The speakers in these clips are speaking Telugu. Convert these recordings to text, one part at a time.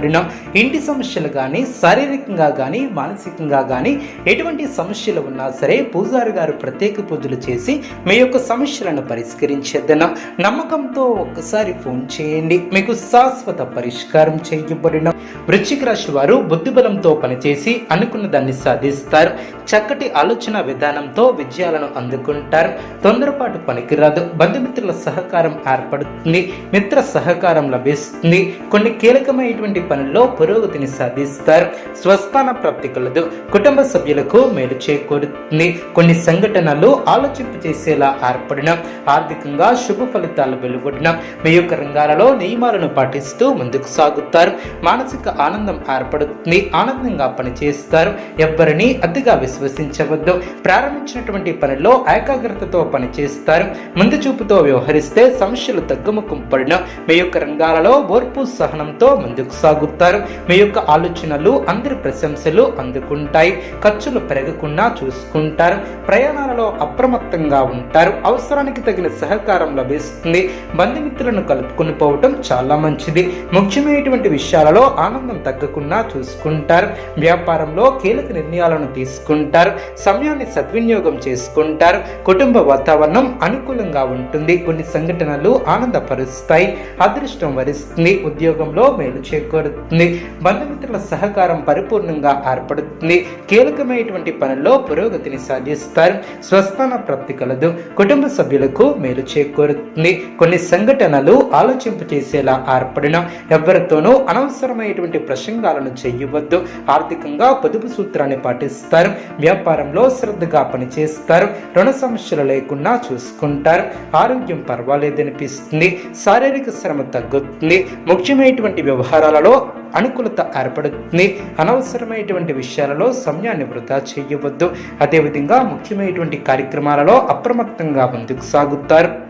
చేయబడిన ఇంటి సమస్యలు కానీ శారీరకంగా కానీ మానసికంగా కానీ ఎటువంటి సమస్యలు ఉన్నా సరే పూజారి గారు ప్రత్యేక పూజలు చేసి మీ యొక్క సమస్యలను పరిష్కరించేద్దన. నమ్మకంతో ఒక్కసారి ఫోన్ చేయండి. మీకు శాశ్వత పరిష్కారం చేయబడిన వృశ్చిక రాశి వారు బుద్ధిబలంతో పనిచేసి అనుకున్న దాన్ని సాధిస్తారు. చక్కటి ఆలోచన విధానంతో విజయాలను అందుకుంటారు. తొందరపాటు పనికిరాదు. బంధుమిత్రుల సహకారం ఏర్పడుతుంది. మిత్ర సహకారం లభిస్తుంది. కొన్ని కీలకమైనటువంటి పనుల్లో పురోగతిని సాధిస్తారు. స్వస్థాన ప్రాప్తి కలదు. కుటుంబ సభ్యులకు మేలు చేకూరుతుంది. కొన్ని సంఘటనలు ఆలోచింపు చేసేలా ఏర్పడిన ఆర్థికంగా శుభ ఫలితాలు వెలువడిన మీ యొక్క రంగాలలో నియమాలను పాటిస్తూ ముందుకు సాగుతారు. మానసిక ఆనందం ఏర్పడుతుంది. ఆనందంగా పనిచేస్తారు. ఎవ్వరిని అతిగా విశ్వసించవద్దు. ప్రారంభించినటువంటి పనిలో ఏకాగ్రతతో పనిచేస్తారు. ముందు చూపుతో వ్యవహరిస్తే సమస్యలు తగ్గుముఖం పడిన మీ యొక్క రంగాలలో ఓర్పు సహనంతో ముందుకు కొనసాగుతారు. మీ యొక్క ఆలోచనలు అందరి ప్రశంసలు అందుకుంటాయి. ఖర్చులు పెరగకుండా చూసుకుంటారు. ప్రయాణాలలో అప్రమత్తంగా ఉంటారు. అవసరానికి తగిన సహకారం లభిస్తుంది. బంధుమిత్రులను కలుపుకొని పోవటం చాలా మంచిది. ముఖ్యమైనటువంటి విషయాలలో ఆనందం తగ్గకుండా చూసుకుంటారు. వ్యాపారంలో కీలక నిర్ణయాలను తీసుకుంటారు. సమయాన్ని సద్వినియోగం చేసుకుంటారు. కుటుంబ వాతావరణం అనుకూలంగా ఉంటుంది. కొన్ని సంఘటనలు ఆనందపరుస్తాయి. అదృష్టం వరిస్తుంది. ఉద్యోగంలో మేలు చేకూరుతుంది బంధుమిత్రుల సహకారం పరిపూర్ణంగా ఏర్పడుతుంది. కీలకమైనటువంటి పనుల్లో పురోగతిని సాధిస్తారు. స్వస్థాన ప్రాప్తి కలదు. కుటుంబ సభ్యులకు మేలు చేకూరుతుంది. కొన్ని సంఘటనలు ఆలోచింపు చేసేలా ఏర్పడిన ఎవరితోనూ అనవసరమైనటువంటి ప్రసంగాలను చేయవద్దు. ఆర్థికంగా పొదుపు సూత్రాన్ని పాటిస్తారు. వ్యాపారంలో శ్రద్ధగా పనిచేస్తారు. రుణ సమస్యలు లేకుండా చూసుకుంటారు. ఆరోగ్యం పర్వాలేదనిపిస్తుంది. శారీరక శ్రమ తగ్గుతుంది. ముఖ్యమైనటువంటి వ్యవహారాలలో అనుకూలత ఏర్పడుతుంది. అనవసరమైనటువంటి విషయాలలో సమయాన్ని వృధా చేయవద్దు. అదేవిధంగా ముఖ్యమైనటువంటి కార్యక్రమాలలో అప్రమత్తంగా ముందుకు సాగుతారు.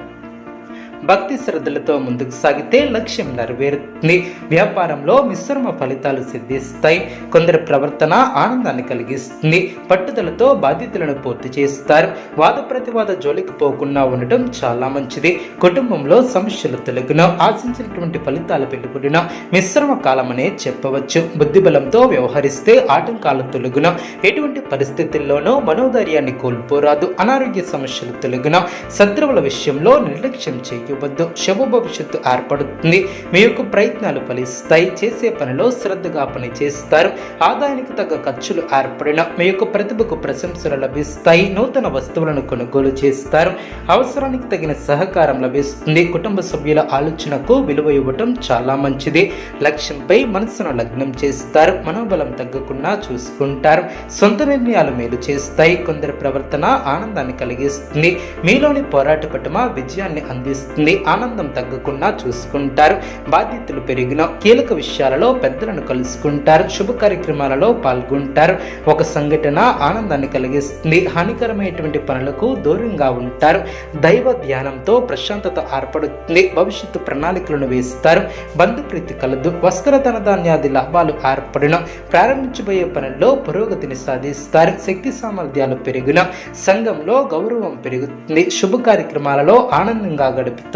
భక్తి శ్రద్ధలతో ముందుకు సాగితే లక్ష్యం నెరవేరుతుంది. వ్యాపారంలో మిశ్రమ ఫలితాలు సిద్ధిస్తాయి. కొందరి ప్రవర్తన ఆనందాన్ని కలిగిస్తుంది. పట్టుదలతో బాధ్యతలను పూర్తి చేస్తారు. వాద ప్రతివాద జోలికి పోకుండా ఉండటం చాలా మంచిది. కుటుంబంలో సమస్యలు తొలగిన ఆశించినటువంటి ఫలితాలు వెలువడిన మిశ్రమ కాలమనే చెప్పవచ్చు. బుద్ధిబలంతో వ్యవహరిస్తే ఆటంకాలు తొలగిన ఎటువంటి పరిస్థితుల్లోనూ మనోధైర్యాన్ని కోల్పోరాదు. అనారోగ్య సమస్యలు తొలగిన శత్రువుల విషయంలో నిర్లక్ష్యం చేయవద్దు శుభ భవిష్యత్తు ఏర్పడుతుంది. మీ యొక్క ప్రయత్నాలు ఫలిస్తాయి. చేసే పనిలో శ్రద్ధగా పని చేస్తారు ఆదాయానికి తగ్గ ఖర్చులు ఏర్పడిన మీ యొక్క ప్రతిభకు ప్రశంసలు లభిస్తాయి. నూతన వస్తువులను కొనుగోలు చేస్తారు. అవసరానికి తగిన సహకారం లభిస్తుంది. కుటుంబ సభ్యుల ఆలోచనకు విలువ ఇవ్వటం చాలా మంచిది. లక్ష్యంపై మనసును లగ్నం చేస్తారు. మనోబలం తగ్గకుండా చూసుకుంటారు. సొంత నిర్ణయాలు మేలు చేస్తాయి. కొందరి ప్రవర్తన ఆనందాన్ని కలిగిస్తుంది. మీలోని పోరాట పట్టుమ విజయాన్ని అందిస్తుంది. ఆనందం తగ్గకుండా చూసుకుంటారు. బాధ్యతలు పెరిగిన కీలక విషయాలలో పెద్దలను కలుసుకుంటారు. శుభ కార్యక్రమాలలో పాల్గొంటారు. ఒక సంఘటన ఆనందాన్ని కలిగిస్తుంది. హానికరమైనటువంటి పనులకు దూరంగా ఉంటారు. దైవ ధ్యానంతో ప్రశాంతత ఏర్పడుతుంది. భవిష్యత్తు ప్రణాళికలను వేస్తారు. బంధుప్రీతి కలదు. వస్త్ర ధనధాన్యాది లాభాలు ఏర్పడిన. ప్రారంభించబోయే పనుల్లో పురోగతిని సాధిస్తారు. శక్తి సామర్థ్యాలు పెరిగిన సంఘంలో గౌరవం పెరుగుతుంది. శుభ కార్యక్రమాలలో ఆనందంగా గడుపుతారు.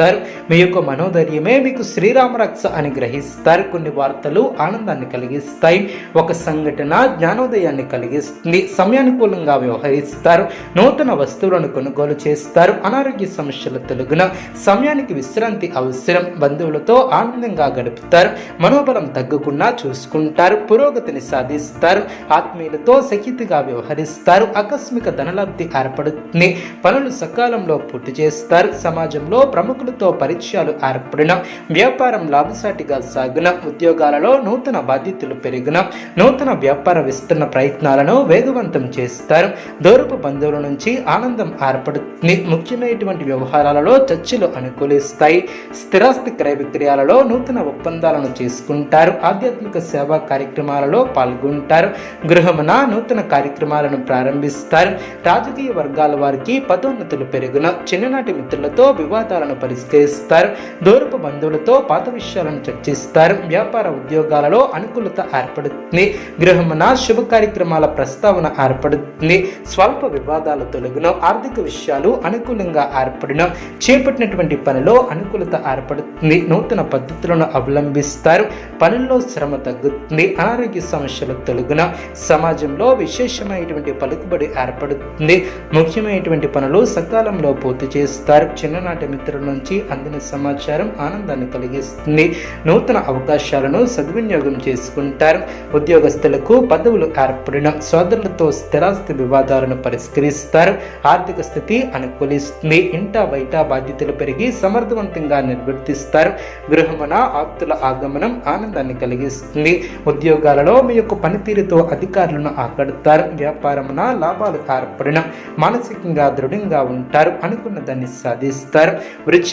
మీ యొక్క మనోధైర్యమే మీకు శ్రీరామ రక్ష అని గ్రహిస్తారు. కొన్ని వార్తలు ఆనందాన్ని కలిగిస్తాయి. ఒక సంఘటన జ్ఞానోదయాన్ని కలిగిస్తుంది. సమయానుకూలంగా వ్యవహరిస్తారు. నూతన వస్తువులను కొనుగోలు చేస్తారు. అనారోగ్య సమస్యల తొలగిన సమయానికి విశ్రాంతి అవసరం. బంధువులతో ఆనందంగా గడుపుతారు. మనోబలం తగ్గకుండా చూసుకుంటారు. పురోగతిని సాధిస్తారు. ఆత్మీయులతో సఖితిగా వ్యవహరిస్తారు. ఆకస్మిక ధనలబ్ధి ఏర్పడుతుంది. పనులు సకాలంలో పూర్తి చేస్తారు. సమాజంలో ప్రముఖ ప్రముఖులతో పరిచయాలు ఏర్పడిన వ్యాపారం లాభసాటిగా సాగిన ఉద్యోగాలలో నూతన బాధ్యతలు పెరిగిన నూతన వ్యాపార విస్తరణ ప్రయత్నాలను వేగవంతం చేస్తారు. దూరపు బంధువుల నుంచి ఆనందం ఏర్పడుతుంది. ముఖ్యమైనటువంటి వ్యవహారాలలో చర్చలు అనుకూలిస్తాయి. స్థిరాస్తి క్రయ విక్రయాలలో నూతన ఒప్పందాలను చేసుకుంటారు. ఆధ్యాత్మిక సేవా కార్యక్రమాలలో పాల్గొంటారు. గృహమున నూతన కార్యక్రమాలను ప్రారంభిస్తారు. రాజకీయ వర్గాల వారికి పదోన్నతులు పెరుగున చిన్ననాటి మిత్రులతో వివాదాలను పరిష్కరిస్తారు దూరపు బంధువులతో పాత విషయాలను చర్చిస్తారు. వ్యాపార ఉద్యోగాలలో అనుకూలత ఏర్పడుతుంది. గృహమున శుభ కార్యక్రమాల ప్రస్తావన ఏర్పడుతుంది. స్వల్ప వివాదాలు తొలగిన. ఆర్థిక విషయాలు అనుకూలంగా ఏర్పడిన. చేపట్టినటువంటి పనిలో అనుకూలత ఏర్పడుతుంది. నూతన పద్ధతులను అవలంబిస్తారు. పనుల్లో శ్రమ తగ్గుతుంది. అనారోగ్య సమస్యలు తొలగిన. సమాజంలో విశేషమైనటువంటి పలుకుబడి ఏర్పడుతుంది. ముఖ్యమైనటువంటి పనులు సకాలంలో పూర్తి చేస్తారు. చిన్ననాటి మిత్రుల నుంచి అందిన సమాచారం ఆనందాన్ని కలిగిస్తుంది. నూతన అవకాశాలను సద్వినియోగం చేసుకుంటారు. ఉద్యోగస్తులకు పదవులు ఏర్పడిన సోదరులతో స్థిరాస్తి వివాదాలను పరిష్కరిస్తారు. ఆర్థిక స్థితి అనుకూలిస్తుంది. ఇంటా బయట బాధ్యతలు పెరిగి సమర్థవంతంగా నిర్వర్తిస్తారు. గృహమున ఆప్తుల ఆగమనం ఆనందాన్ని కలిగిస్తుంది. ఉద్యోగాలలో మీ యొక్క పనితీరుతో అధికారులను ఆకడతారు. వ్యాపారమున లాభాలు ఏర్పడిన మానసికంగా దృఢంగా ఉంటారు. అనుకున్న దాన్ని సాధిస్తారు